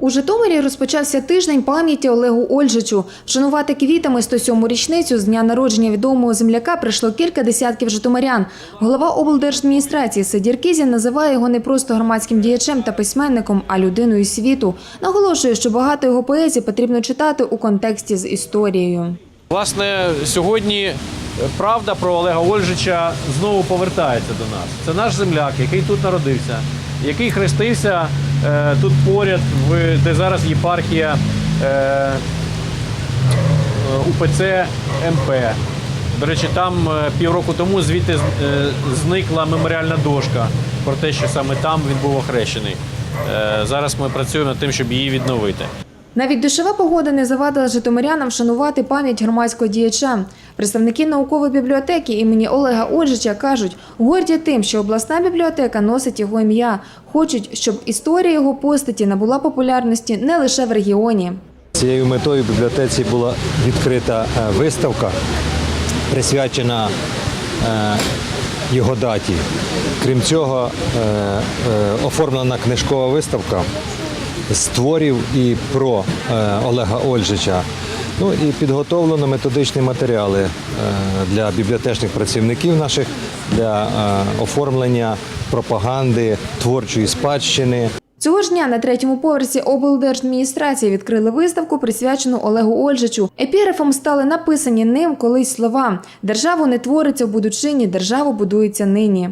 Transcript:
У Житомирі розпочався тиждень пам'яті Олегу Ольжичу. Вшанувати квітами 107-му річницю з дня народження відомого земляка прийшло кілька десятків житомирян. Голова облдержадміністрації Сидір Кізін називає його не просто громадським діячем та письменником, а людиною світу. Наголошує, що багато його поезії потрібно читати у контексті з історією. Власне, сьогодні правда про Олега Ольжича знову повертається до нас. Це наш земляк, який тут народився, який хрестився тут поряд, де зараз єпархія е, е, УПЦ МП. До речі, там е, півроку тому звідти е, зникла меморіальна дошка про те, що саме там він був охрещений. Е, зараз ми працюємо над тим, щоб її відновити. Навіть дощова погода не завадила житомирянам вшанувати пам'ять громадського діяча. Представники наукової бібліотеки імені Олега Ольжича кажуть, горді тим, що обласна бібліотека носить його ім'я. Хочуть, щоб історія його постаті набула популярності не лише в регіоні. Цією метою в бібліотеці була відкрита е, виставка, присвячена е, його даті. Крім цього, е, оформлена книжкова виставка з творів і про е, Олега Ольжича. Ну і підготовлено методичні матеріали е, для бібліотечних працівників наших для е, оформлення пропаганди, творчої спадщини. Цього ж дня на третьому поверсі облдержадміністрації відкрили виставку, присвячену Олегу Ольжичу. Епіграфом стали написані ним колись слова: Державу не твориться в будучині, держава будується нині.